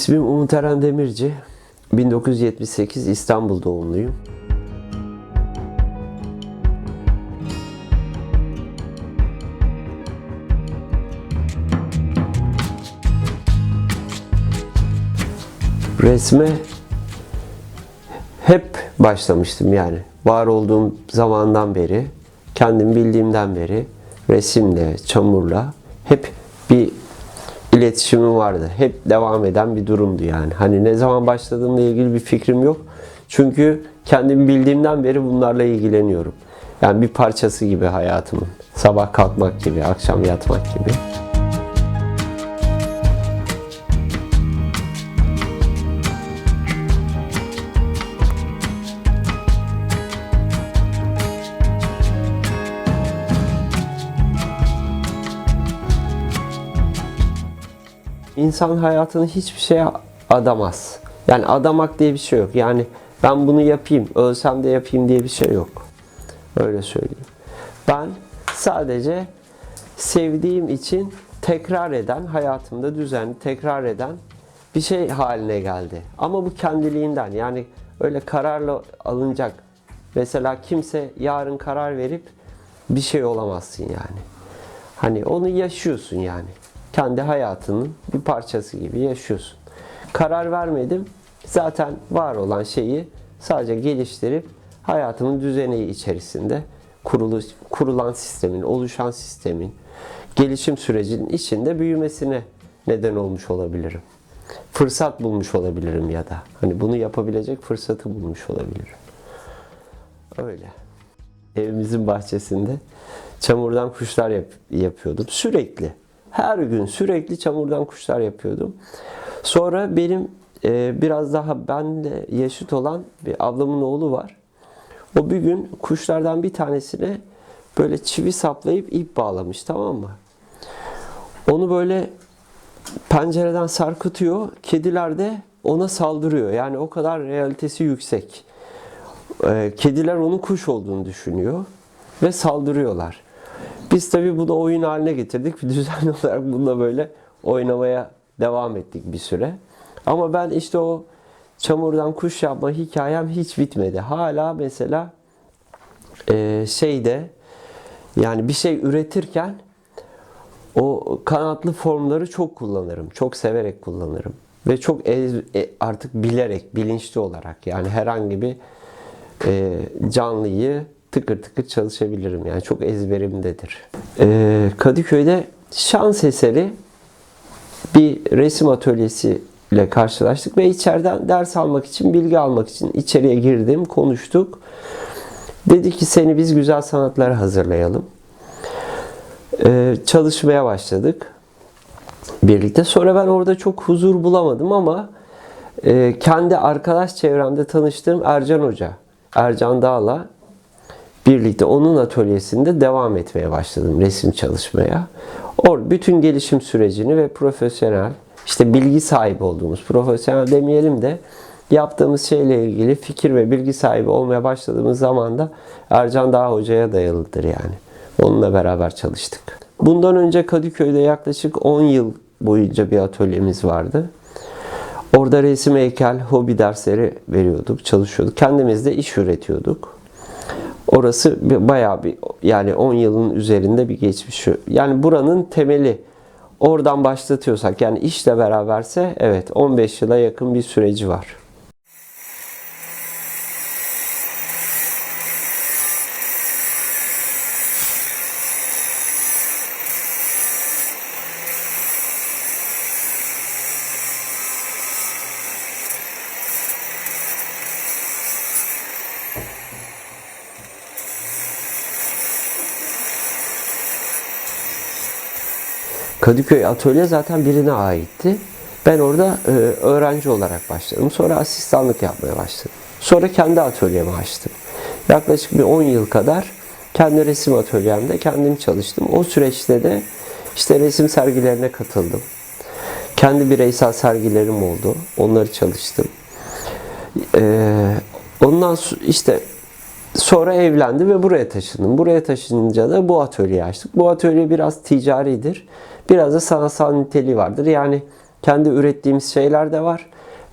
İsmim Umut Eren Demirci. 1978 İstanbul doğumluyum. Resme hep başlamıştım yani. Var olduğum zamandan beri, kendim bildiğimden beri resimle, çamurla hep bir iletişimim vardı. Hep devam eden bir durumdu yani. Hani ne zaman başladığımla ilgili bir fikrim yok. Çünkü kendim bildiğimden beri bunlarla ilgileniyorum. Yani bir parçası gibi hayatımın. Sabah kalkmak gibi, akşam yatmak gibi. İnsan hayatını hiçbir şeye adamaz. Yani adamak diye bir şey yok. Yani ben bunu yapayım, ölsem de yapayım diye bir şey yok. Öyle söyleyeyim. Ben sadece sevdiğim için tekrar eden, hayatımda düzenli tekrar eden bir şey haline geldi. Ama bu kendiliğinden yani öyle kararla alınacak. Mesela kimse yarın karar verip bir şey olamazsın yani. Hani onu yaşıyorsun yani. Kendi hayatının bir parçası gibi yaşıyorsun. Karar vermedim. Zaten var olan şeyi sadece geliştirip hayatımın düzeni içerisinde kurulu, kurulan sistemin, oluşan sistemin, gelişim sürecinin içinde büyümesine neden olmuş olabilirim. Fırsat bulmuş olabilirim ya da. Hani bunu yapabilecek fırsatı bulmuş olabilirim. Öyle. Evimizin bahçesinde çamurdan kuşlar yap- yapıyordum. Sürekli. Her gün sürekli çamurdan kuşlar yapıyordum. Sonra benim e, biraz daha benle yaşıt olan bir ablamın oğlu var. O bir gün kuşlardan bir tanesine böyle çivi saplayıp ip bağlamış tamam mı? Onu böyle pencereden sarkıtıyor. Kediler de ona saldırıyor. Yani o kadar realitesi yüksek. Ee, Kediler onun kuş olduğunu düşünüyor ve saldırıyorlar. Biz tabii bunu oyun haline getirdik. Düzenli olarak bununla böyle oynamaya devam ettik bir süre. Ama ben işte o çamurdan kuş yapma hikayem hiç bitmedi. Hala mesela e, şeyde yani bir şey üretirken o kanatlı formları çok kullanırım. Çok severek kullanırım. Ve çok e, artık bilerek, bilinçli olarak yani herhangi bir e, canlıyı tıkır tıkır çalışabilirim. Yani çok ezberimdedir. E, Kadıköy'de şans eseri bir resim atölyesi ile karşılaştık ve içeriden ders almak için, bilgi almak için içeriye girdim, konuştuk. Dedi ki seni biz güzel sanatlara hazırlayalım. Ee, çalışmaya başladık birlikte. Sonra ben orada çok huzur bulamadım ama e, kendi arkadaş çevremde tanıştığım Ercan Hoca, Ercan Dağ'la birlikte onun atölyesinde devam etmeye başladım resim çalışmaya. Or bütün gelişim sürecini ve profesyonel işte bilgi sahibi olduğumuz profesyonel demeyelim de yaptığımız şeyle ilgili fikir ve bilgi sahibi olmaya başladığımız zaman da Ercan Dağ Hoca'ya dayalıdır yani. Onunla beraber çalıştık. Bundan önce Kadıköy'de yaklaşık 10 yıl boyunca bir atölyemiz vardı. Orada resim, heykel, hobi dersleri veriyorduk, çalışıyorduk. Kendimiz de iş üretiyorduk. Orası bayağı bir yani 10 yılın üzerinde bir geçmiş. Yani buranın temeli oradan başlatıyorsak yani işle beraberse evet 15 yıla yakın bir süreci var. Kadıköy atölye zaten birine aitti. Ben orada e, öğrenci olarak başladım. Sonra asistanlık yapmaya başladım. Sonra kendi atölyemi açtım. Yaklaşık bir 10 yıl kadar kendi resim atölyemde kendim çalıştım. O süreçte de işte resim sergilerine katıldım. Kendi bireysel sergilerim oldu. Onları çalıştım. Ee, ondan işte sonra evlendim ve buraya taşındım. Buraya taşınınca da bu atölyeyi açtık. Bu atölye biraz ticaridir. Biraz da sanatsal niteliği vardır. Yani Kendi ürettiğimiz şeyler de var.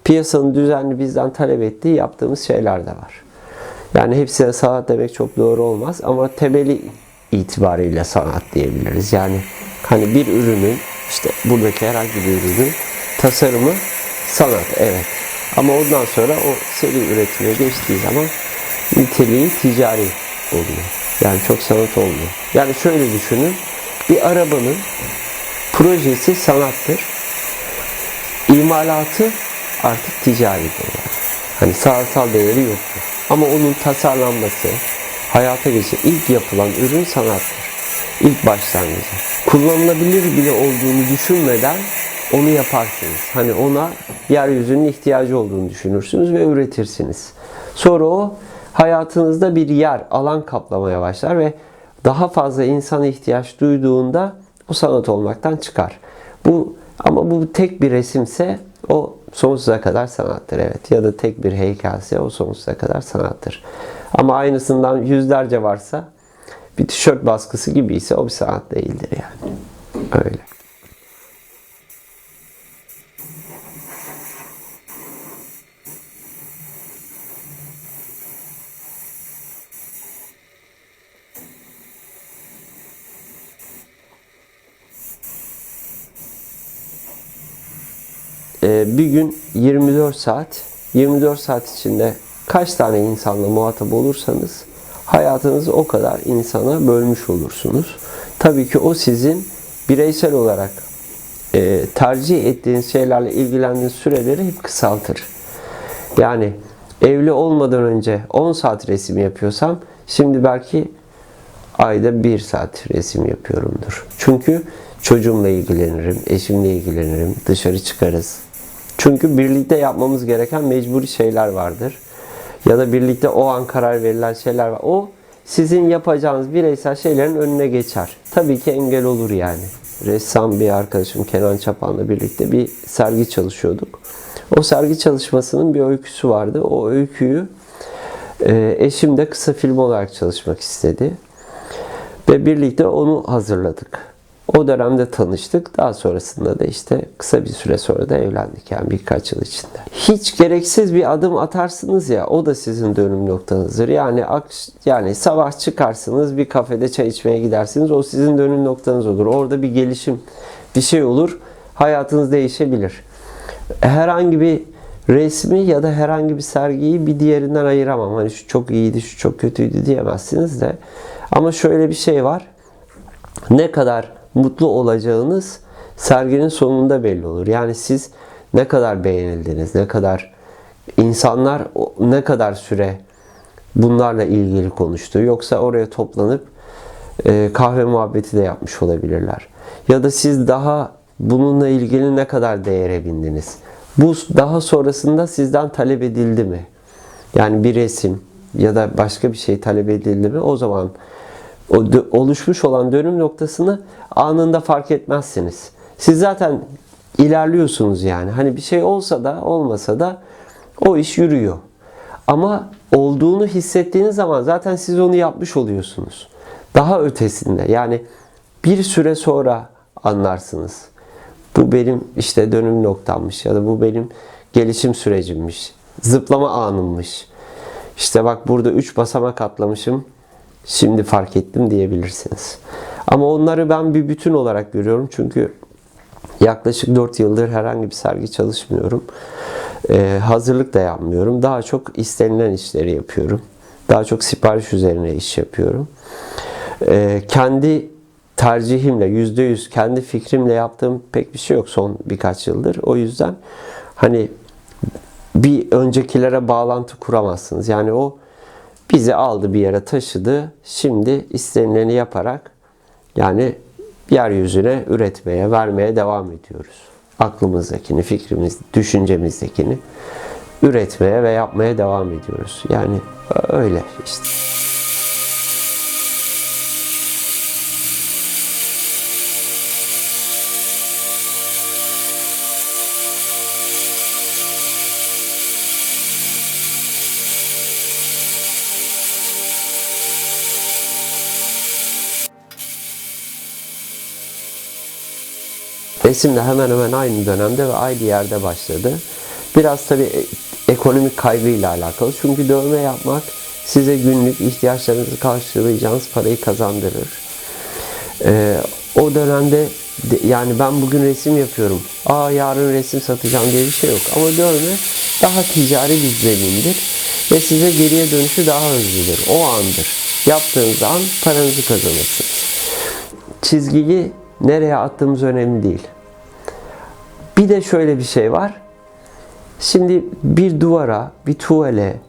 Piyasanın düzenli bizden talep ettiği yaptığımız şeyler de var. Yani hepsine sanat demek çok doğru olmaz ama temeli itibariyle sanat diyebiliriz. Yani hani bir ürünün işte buradaki herhangi bir ürünün tasarımı sanat evet. Ama ondan sonra o seri üretime geçtiği zaman niteliği ticari oluyor. Yani çok sanat olmuyor. Yani şöyle düşünün. Bir arabanın projesi sanattır. İmalatı artık ticaridir yani. Hani sanatsal değeri yoktur. Ama onun tasarlanması, hayata geçen ilk yapılan ürün sanattır. İlk başlangıcı. Kullanılabilir bile olduğunu düşünmeden onu yaparsınız. Hani ona yeryüzünün ihtiyacı olduğunu düşünürsünüz ve üretirsiniz. Sonra o hayatınızda bir yer, alan kaplamaya başlar ve daha fazla insan ihtiyaç duyduğunda o sanat olmaktan çıkar. Bu ama bu tek bir resimse o sonsuza kadar sanattır evet. Ya da tek bir heykelse o sonsuza kadar sanattır. Ama aynısından yüzlerce varsa bir tişört baskısı gibi ise o bir sanat değildir yani. Öyle. Ee, bir gün 24 saat, 24 saat içinde kaç tane insanla muhatap olursanız hayatınızı o kadar insana bölmüş olursunuz. Tabii ki o sizin bireysel olarak e, tercih ettiğiniz şeylerle ilgilendiğiniz süreleri hep kısaltır. Yani evli olmadan önce 10 saat resim yapıyorsam şimdi belki ayda 1 saat resim yapıyorumdur. Çünkü çocuğumla ilgilenirim, eşimle ilgilenirim, dışarı çıkarız. Çünkü birlikte yapmamız gereken mecburi şeyler vardır. Ya da birlikte o an karar verilen şeyler var. O sizin yapacağınız bireysel şeylerin önüne geçer. Tabii ki engel olur yani. Ressam bir arkadaşım Kenan Çapan'la birlikte bir sergi çalışıyorduk. O sergi çalışmasının bir öyküsü vardı. O öyküyü e, eşim de kısa film olarak çalışmak istedi. Ve birlikte onu hazırladık. O dönemde tanıştık. Daha sonrasında da işte kısa bir süre sonra da evlendik yani birkaç yıl içinde. Hiç gereksiz bir adım atarsınız ya o da sizin dönüm noktanızdır. Yani yani sabah çıkarsınız bir kafede çay içmeye gidersiniz o sizin dönüm noktanız olur. Orada bir gelişim bir şey olur. Hayatınız değişebilir. Herhangi bir resmi ya da herhangi bir sergiyi bir diğerinden ayıramam. Hani şu çok iyiydi, şu çok kötüydü diyemezsiniz de. Ama şöyle bir şey var. Ne kadar mutlu olacağınız serginin sonunda belli olur. Yani siz ne kadar beğenildiniz, ne kadar insanlar ne kadar süre bunlarla ilgili konuştu. Yoksa oraya toplanıp e, kahve muhabbeti de yapmış olabilirler. Ya da siz daha bununla ilgili ne kadar değere bindiniz. Bu daha sonrasında sizden talep edildi mi? Yani bir resim ya da başka bir şey talep edildi mi? O zaman o oluşmuş olan dönüm noktasını anında fark etmezsiniz. Siz zaten ilerliyorsunuz yani. Hani bir şey olsa da olmasa da o iş yürüyor. Ama olduğunu hissettiğiniz zaman zaten siz onu yapmış oluyorsunuz. Daha ötesinde yani bir süre sonra anlarsınız. Bu benim işte dönüm noktammış ya da bu benim gelişim sürecimmiş. Zıplama anımmış. İşte bak burada 3 basamak atlamışım şimdi fark ettim diyebilirsiniz. Ama onları ben bir bütün olarak görüyorum. Çünkü yaklaşık 4 yıldır herhangi bir sergi çalışmıyorum. Ee, hazırlık da yapmıyorum. Daha çok istenilen işleri yapıyorum. Daha çok sipariş üzerine iş yapıyorum. Ee, kendi tercihimle, %100 kendi fikrimle yaptığım pek bir şey yok son birkaç yıldır. O yüzden hani bir öncekilere bağlantı kuramazsınız. Yani o bizi aldı bir yere taşıdı. Şimdi istenileni yaparak yani yeryüzüne üretmeye, vermeye devam ediyoruz. Aklımızdakini, fikrimiz, düşüncemizdekini üretmeye ve yapmaya devam ediyoruz. Yani öyle işte. Resim de hemen hemen aynı dönemde ve aynı yerde başladı. Biraz tabii e- ekonomik kaygıyla alakalı. Çünkü dövme yapmak size günlük ihtiyaçlarınızı karşılayacağınız parayı kazandırır. Ee, o dönemde de- yani ben bugün resim yapıyorum. Aa yarın resim satacağım diye bir şey yok. Ama dövme daha ticari bir zemindir. Ve size geriye dönüşü daha hızlıdır. O andır. Yaptığınız an paranızı kazanırsınız. Çizgiyi nereye attığımız önemli değil. Bir de şöyle bir şey var. Şimdi bir duvara, bir tuvale,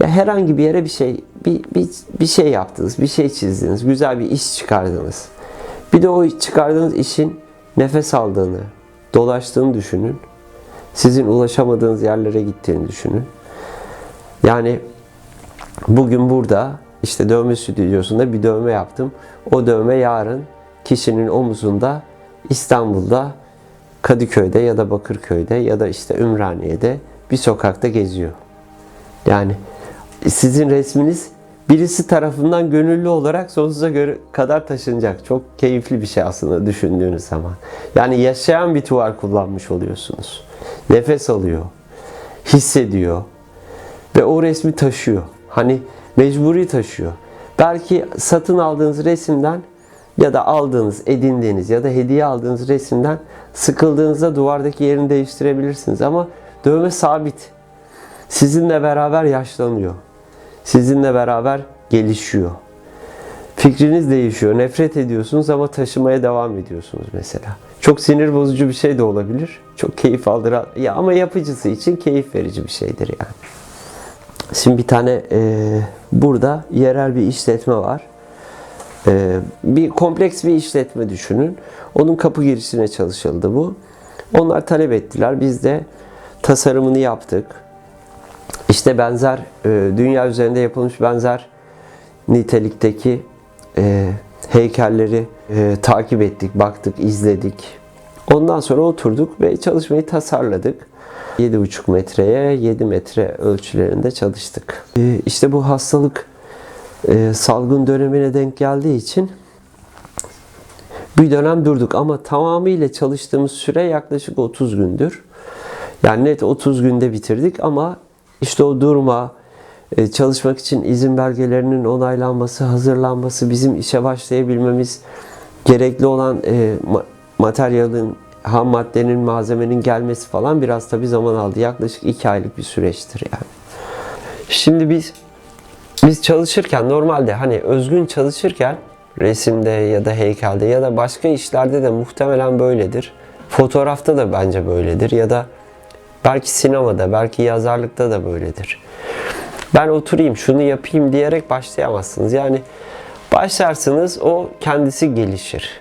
ya herhangi bir yere bir şey, bir, bir, bir şey yaptınız, bir şey çizdiniz, güzel bir iş çıkardınız. Bir de o çıkardığınız işin nefes aldığını, dolaştığını düşünün. Sizin ulaşamadığınız yerlere gittiğini düşünün. Yani bugün burada işte dövme stüdyosunda bir dövme yaptım. O dövme yarın kişinin omuzunda İstanbul'da Kadıköy'de ya da Bakırköy'de ya da işte Ümraniye'de bir sokakta geziyor. Yani sizin resminiz birisi tarafından gönüllü olarak sonsuza göre kadar taşınacak. Çok keyifli bir şey aslında düşündüğünüz zaman. Yani yaşayan bir tuval kullanmış oluyorsunuz. Nefes alıyor, hissediyor ve o resmi taşıyor. Hani mecburi taşıyor. Belki satın aldığınız resimden ya da aldığınız, edindiğiniz ya da hediye aldığınız resimden sıkıldığınızda duvardaki yerini değiştirebilirsiniz ama dövme sabit. Sizinle beraber yaşlanıyor. Sizinle beraber gelişiyor. Fikriniz değişiyor. Nefret ediyorsunuz ama taşımaya devam ediyorsunuz mesela. Çok sinir bozucu bir şey de olabilir. Çok keyif aldıran. Ya ama yapıcısı için keyif verici bir şeydir yani. Şimdi bir tane e, burada yerel bir işletme var. E, bir kompleks bir işletme düşünün. Onun kapı girişine çalışıldı bu. Onlar talep ettiler. Biz de tasarımını yaptık. İşte benzer e, dünya üzerinde yapılmış benzer nitelikteki e, heykelleri e, takip ettik, baktık, izledik. Ondan sonra oturduk ve çalışmayı tasarladık. 7,5 metreye 7 metre ölçülerinde çalıştık. E, işte bu hastalık e, salgın dönemine denk geldiği için bir dönem durduk ama tamamıyla çalıştığımız süre yaklaşık 30 gündür. Yani net 30 günde bitirdik ama işte o durma, e, çalışmak için izin belgelerinin onaylanması, hazırlanması, bizim işe başlayabilmemiz, gerekli olan e, ma- materyalin, ham maddenin, malzemenin gelmesi falan biraz tabi zaman aldı. Yaklaşık 2 aylık bir süreçtir yani. Şimdi biz biz çalışırken normalde hani özgün çalışırken resimde ya da heykelde ya da başka işlerde de muhtemelen böyledir. Fotoğrafta da bence böyledir ya da belki sinemada, belki yazarlıkta da böyledir. Ben oturayım, şunu yapayım diyerek başlayamazsınız. Yani başlarsınız o kendisi gelişir.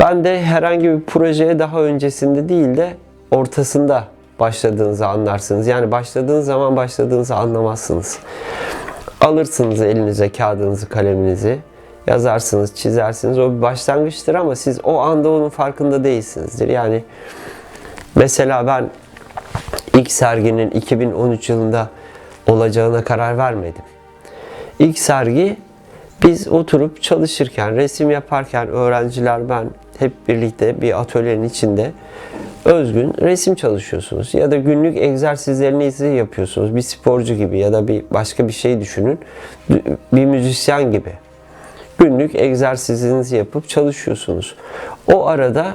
Ben de herhangi bir projeye daha öncesinde değil de ortasında başladığınızı anlarsınız. Yani başladığınız zaman başladığınızı anlamazsınız. Alırsınız elinize kağıdınızı, kaleminizi, yazarsınız, çizersiniz. O bir başlangıçtır ama siz o anda onun farkında değilsinizdir. Yani mesela ben ilk serginin 2013 yılında olacağına karar vermedim. İlk sergi biz oturup çalışırken, resim yaparken öğrenciler ben hep birlikte bir atölyenin içinde özgün resim çalışıyorsunuz. Ya da günlük egzersizlerinizi yapıyorsunuz. Bir sporcu gibi ya da bir başka bir şey düşünün. Bir müzisyen gibi. Günlük egzersizinizi yapıp çalışıyorsunuz. O arada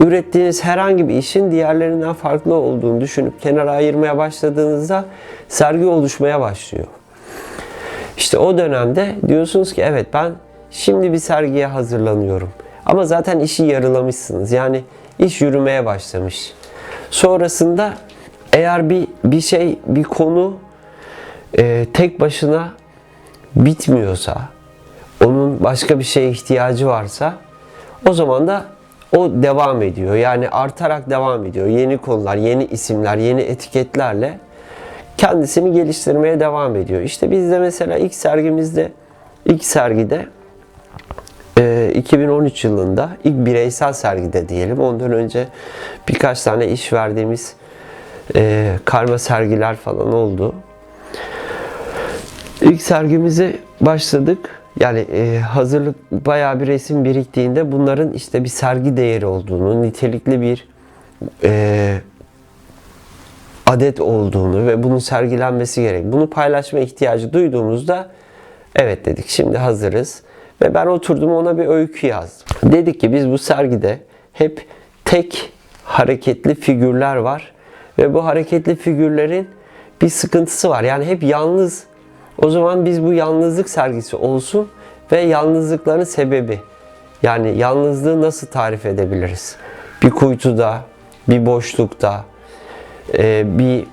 ürettiğiniz herhangi bir işin diğerlerinden farklı olduğunu düşünüp kenara ayırmaya başladığınızda sergi oluşmaya başlıyor. İşte o dönemde diyorsunuz ki evet ben şimdi bir sergiye hazırlanıyorum. Ama zaten işi yarılamışsınız. Yani iş yürümeye başlamış. Sonrasında eğer bir bir şey, bir konu e, tek başına bitmiyorsa, onun başka bir şeye ihtiyacı varsa o zaman da o devam ediyor. Yani artarak devam ediyor. Yeni konular, yeni isimler, yeni etiketlerle kendisini geliştirmeye devam ediyor. İşte biz de mesela ilk sergimizde, ilk sergide 2013 yılında ilk bireysel sergide diyelim. Ondan önce birkaç tane iş verdiğimiz e, karma sergiler falan oldu. İlk sergimize başladık. yani e, hazırlık bayağı bir resim biriktiğinde bunların işte bir sergi değeri olduğunu, nitelikli bir e, adet olduğunu ve bunun sergilenmesi gerek. Bunu paylaşma ihtiyacı duyduğumuzda evet dedik şimdi hazırız. Ve ben oturdum ona bir öykü yazdım. Dedik ki biz bu sergide hep tek hareketli figürler var. Ve bu hareketli figürlerin bir sıkıntısı var. Yani hep yalnız. O zaman biz bu yalnızlık sergisi olsun ve yalnızlıkların sebebi. Yani yalnızlığı nasıl tarif edebiliriz? Bir kuytuda, bir boşlukta, bir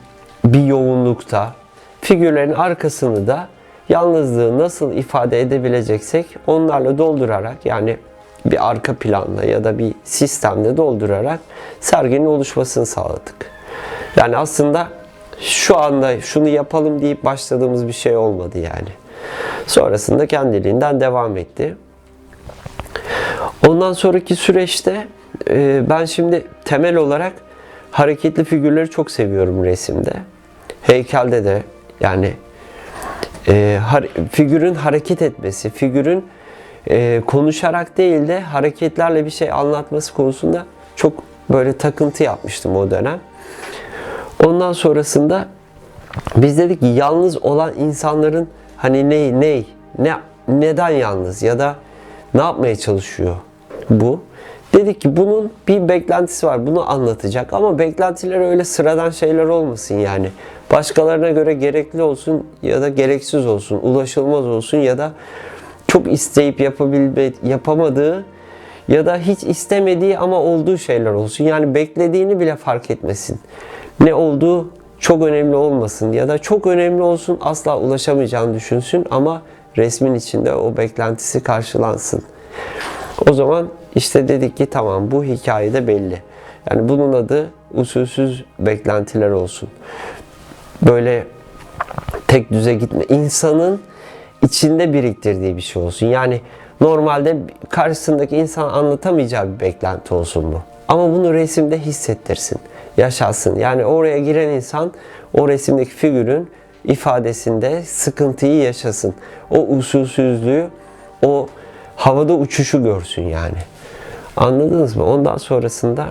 bir yoğunlukta figürlerin arkasını da yalnızlığı nasıl ifade edebileceksek onlarla doldurarak yani bir arka planla ya da bir sistemle doldurarak serginin oluşmasını sağladık. Yani aslında şu anda şunu yapalım deyip başladığımız bir şey olmadı yani. Sonrasında kendiliğinden devam etti. Ondan sonraki süreçte e, ben şimdi temel olarak hareketli figürleri çok seviyorum resimde. Heykelde de yani e, figürün hareket etmesi, figürün e, konuşarak değil de hareketlerle bir şey anlatması konusunda çok böyle takıntı yapmıştım o dönem. Ondan sonrasında biz dedik ki yalnız olan insanların hani ne ne ne neden yalnız ya da ne yapmaya çalışıyor bu? Dedik ki bunun bir beklentisi var. Bunu anlatacak ama beklentiler öyle sıradan şeyler olmasın yani. Başkalarına göre gerekli olsun ya da gereksiz olsun, ulaşılmaz olsun ya da çok isteyip yapabilme, yapamadığı ya da hiç istemediği ama olduğu şeyler olsun. Yani beklediğini bile fark etmesin. Ne olduğu çok önemli olmasın ya da çok önemli olsun asla ulaşamayacağını düşünsün ama resmin içinde o beklentisi karşılansın. O zaman işte dedik ki tamam bu hikayede belli. Yani bunun adı usulsüz beklentiler olsun. Böyle tek düze gitme. insanın içinde biriktirdiği bir şey olsun. Yani normalde karşısındaki insan anlatamayacağı bir beklenti olsun bu. Ama bunu resimde hissettirsin, yaşasın. Yani oraya giren insan o resimdeki figürün ifadesinde sıkıntıyı yaşasın. O usulsüzlüğü, o havada uçuşu görsün yani. Anladınız mı? Ondan sonrasında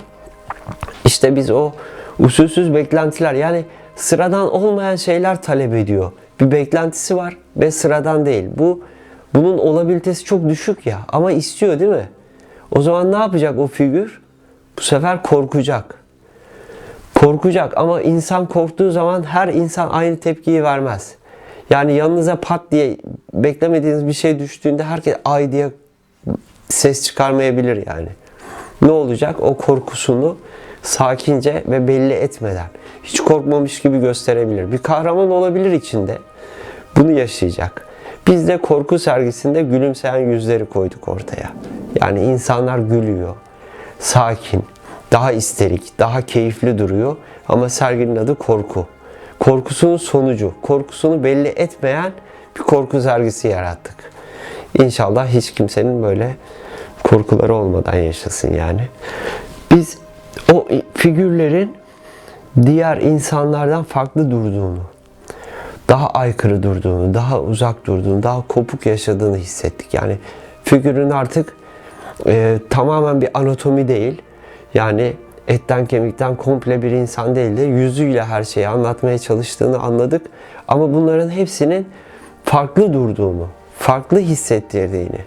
işte biz o usulsüz beklentiler yani sıradan olmayan şeyler talep ediyor. Bir beklentisi var ve sıradan değil. Bu bunun olabilitesi çok düşük ya ama istiyor değil mi? O zaman ne yapacak o figür? Bu sefer korkacak. Korkacak ama insan korktuğu zaman her insan aynı tepkiyi vermez. Yani yanınıza pat diye beklemediğiniz bir şey düştüğünde herkes ay diye ses çıkarmayabilir yani. Ne olacak? O korkusunu sakince ve belli etmeden hiç korkmamış gibi gösterebilir. Bir kahraman olabilir içinde. Bunu yaşayacak. Biz de korku sergisinde gülümseyen yüzleri koyduk ortaya. Yani insanlar gülüyor. Sakin, daha isterik, daha keyifli duruyor ama serginin adı korku. Korkusunun sonucu, korkusunu belli etmeyen bir korku sergisi yarattık. İnşallah hiç kimsenin böyle korkuları olmadan yaşasın yani. Biz o figürlerin diğer insanlardan farklı durduğunu, daha aykırı durduğunu, daha uzak durduğunu, daha kopuk yaşadığını hissettik. Yani figürün artık e, tamamen bir anatomi değil. Yani etten kemikten komple bir insan değil de yüzüyle her şeyi anlatmaya çalıştığını anladık. Ama bunların hepsinin farklı durduğunu, farklı hissettirdiğini,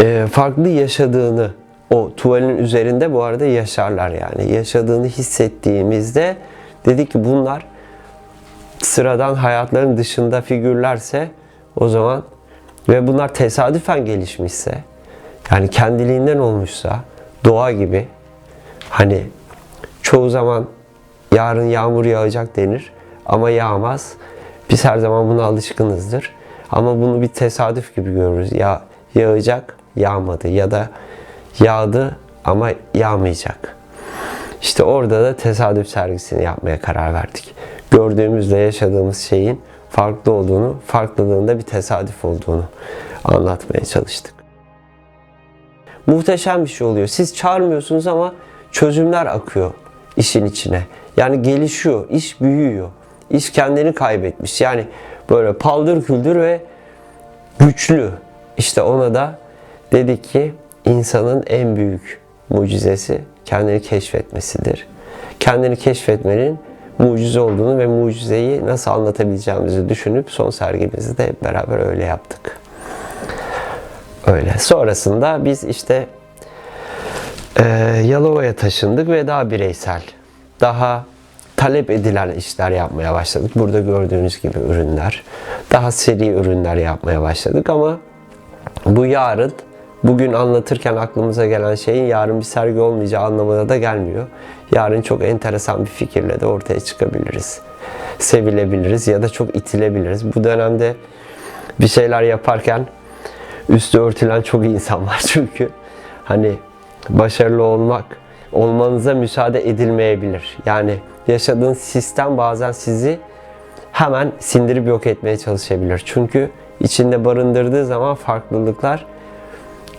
e, farklı yaşadığını o tuvalin üzerinde bu arada yaşarlar yani. Yaşadığını hissettiğimizde dedik ki bunlar sıradan hayatların dışında figürlerse o zaman ve bunlar tesadüfen gelişmişse yani kendiliğinden olmuşsa doğa gibi hani çoğu zaman yarın yağmur yağacak denir ama yağmaz. Biz her zaman buna alışkınızdır. Ama bunu bir tesadüf gibi görürüz. Ya yağacak, yağmadı ya da yağdı ama yağmayacak. İşte orada da tesadüf sergisini yapmaya karar verdik. Gördüğümüzle yaşadığımız şeyin farklı olduğunu, farklılığında bir tesadüf olduğunu anlatmaya çalıştık. Muhteşem bir şey oluyor. Siz çağırmıyorsunuz ama çözümler akıyor işin içine. Yani gelişiyor, iş büyüyor. İş kendini kaybetmiş. Yani böyle paldır küldür ve güçlü. İşte ona da dedi ki insanın en büyük mucizesi kendini keşfetmesidir. Kendini keşfetmenin mucize olduğunu ve mucizeyi nasıl anlatabileceğimizi düşünüp son sergimizi de hep beraber öyle yaptık. Öyle. Sonrasında biz işte e, Yalova'ya taşındık ve daha bireysel, daha talep edilen işler yapmaya başladık. Burada gördüğünüz gibi ürünler. Daha seri ürünler yapmaya başladık ama bu yarın bugün anlatırken aklımıza gelen şeyin yarın bir sergi olmayacağı anlamına da gelmiyor. Yarın çok enteresan bir fikirle de ortaya çıkabiliriz. Sevilebiliriz ya da çok itilebiliriz. Bu dönemde bir şeyler yaparken üstü örtülen çok insan var çünkü. Hani başarılı olmak olmanıza müsaade edilmeyebilir. Yani yaşadığınız sistem bazen sizi hemen sindirip yok etmeye çalışabilir. Çünkü içinde barındırdığı zaman farklılıklar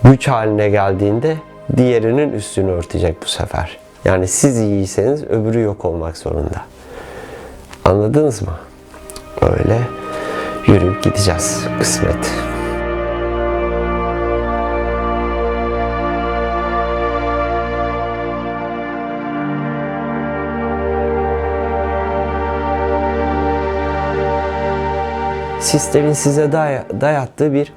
güç haline geldiğinde diğerinin üstünü örtecek bu sefer. Yani siz iyiyseniz öbürü yok olmak zorunda. Anladınız mı? Öyle yürüyüp gideceğiz kısmet. sistemin size day- dayattığı bir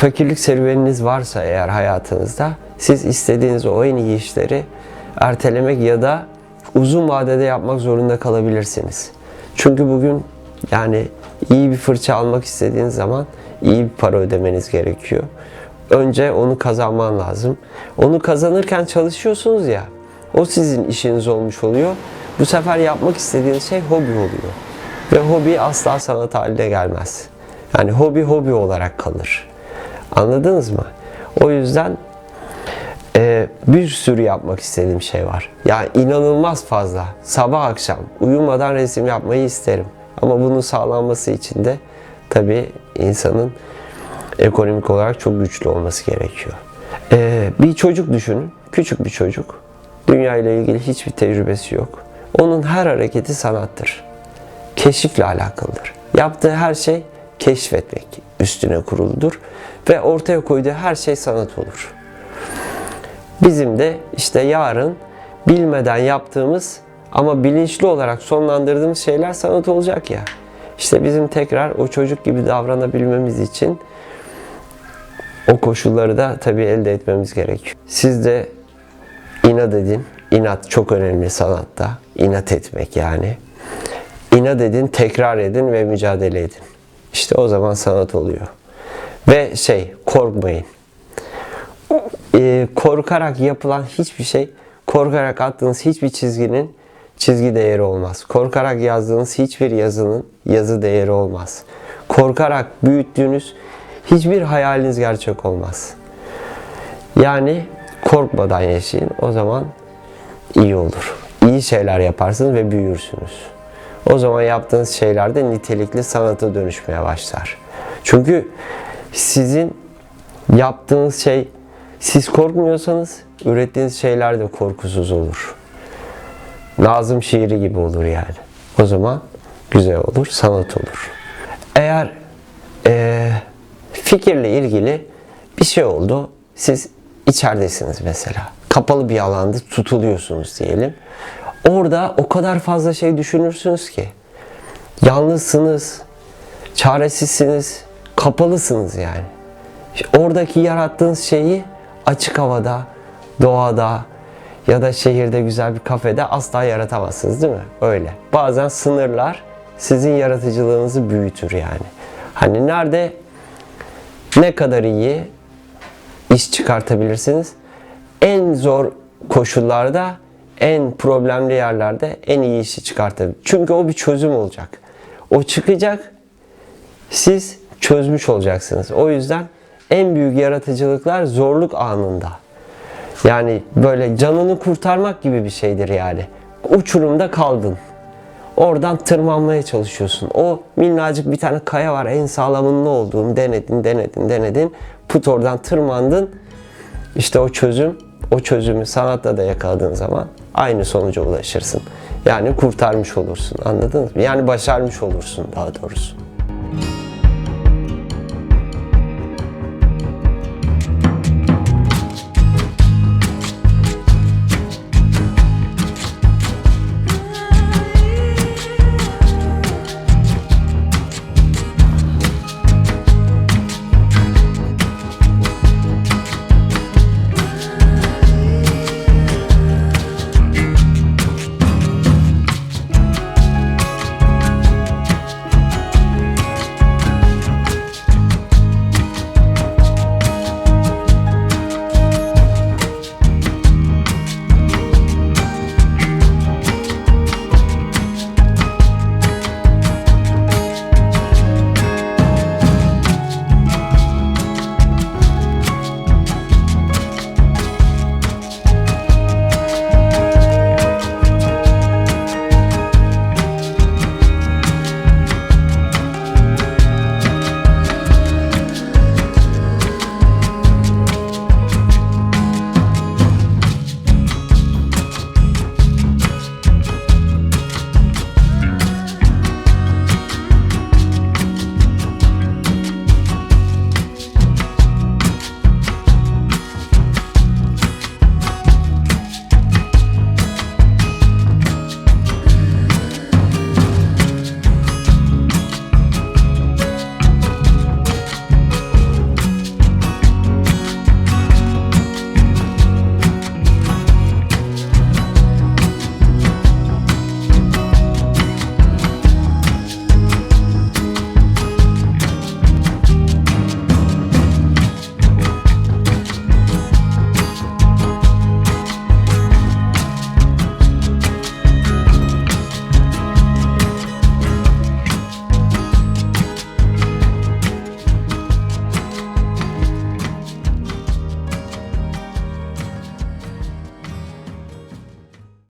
fakirlik serüveniniz varsa eğer hayatınızda siz istediğiniz o en iyi işleri ertelemek ya da uzun vadede yapmak zorunda kalabilirsiniz. Çünkü bugün yani iyi bir fırça almak istediğiniz zaman iyi bir para ödemeniz gerekiyor. Önce onu kazanman lazım. Onu kazanırken çalışıyorsunuz ya. O sizin işiniz olmuş oluyor. Bu sefer yapmak istediğiniz şey hobi oluyor. Ve hobi asla sanat haline gelmez. Yani hobi hobi olarak kalır. Anladınız mı? O yüzden e, bir sürü yapmak istediğim şey var. Yani inanılmaz fazla. Sabah akşam uyumadan resim yapmayı isterim. Ama bunun sağlanması için de tabii insanın ekonomik olarak çok güçlü olması gerekiyor. E, bir çocuk düşünün. Küçük bir çocuk. Dünya ile ilgili hiçbir tecrübesi yok. Onun her hareketi sanattır keşifle alakalıdır. Yaptığı her şey keşfetmek üstüne kuruludur ve ortaya koyduğu her şey sanat olur. Bizim de işte yarın bilmeden yaptığımız ama bilinçli olarak sonlandırdığımız şeyler sanat olacak ya. İşte bizim tekrar o çocuk gibi davranabilmemiz için o koşulları da tabii elde etmemiz gerekiyor. Siz de inat edin. İnat çok önemli sanatta. İnat etmek yani. İnat edin, tekrar edin ve mücadele edin. İşte o zaman sanat oluyor. Ve şey, korkmayın. Ee, korkarak yapılan hiçbir şey, korkarak attığınız hiçbir çizginin çizgi değeri olmaz. Korkarak yazdığınız hiçbir yazının yazı değeri olmaz. Korkarak büyüttüğünüz hiçbir hayaliniz gerçek olmaz. Yani korkmadan yaşayın. O zaman iyi olur. İyi şeyler yaparsınız ve büyürsünüz. O zaman yaptığınız şeyler de nitelikli sanata dönüşmeye başlar. Çünkü sizin yaptığınız şey siz korkmuyorsanız ürettiğiniz şeyler de korkusuz olur. Nazım şiiri gibi olur yani. O zaman güzel olur, sanat olur. Eğer eee fikirle ilgili bir şey oldu, siz içeridesiniz mesela. Kapalı bir alanda tutuluyorsunuz diyelim. Orada o kadar fazla şey düşünürsünüz ki. Yalnızsınız, çaresizsiniz, kapalısınız yani. Oradaki yarattığınız şeyi açık havada, doğada ya da şehirde güzel bir kafede asla yaratamazsınız değil mi? Öyle. Bazen sınırlar sizin yaratıcılığınızı büyütür yani. Hani nerede ne kadar iyi iş çıkartabilirsiniz? En zor koşullarda en problemli yerlerde en iyi işi çıkartabilir. Çünkü o bir çözüm olacak. O çıkacak, siz çözmüş olacaksınız. O yüzden en büyük yaratıcılıklar zorluk anında. Yani böyle canını kurtarmak gibi bir şeydir yani. Uçurumda kaldın. Oradan tırmanmaya çalışıyorsun. O minnacık bir tane kaya var en sağlamının ne olduğunu denedin, denedin, denedin. Put oradan tırmandın. İşte o çözüm, o çözümü sanatta da yakaladığın zaman aynı sonuca ulaşırsın. Yani kurtarmış olursun. Anladınız mı? Yani başarmış olursun daha doğrusu.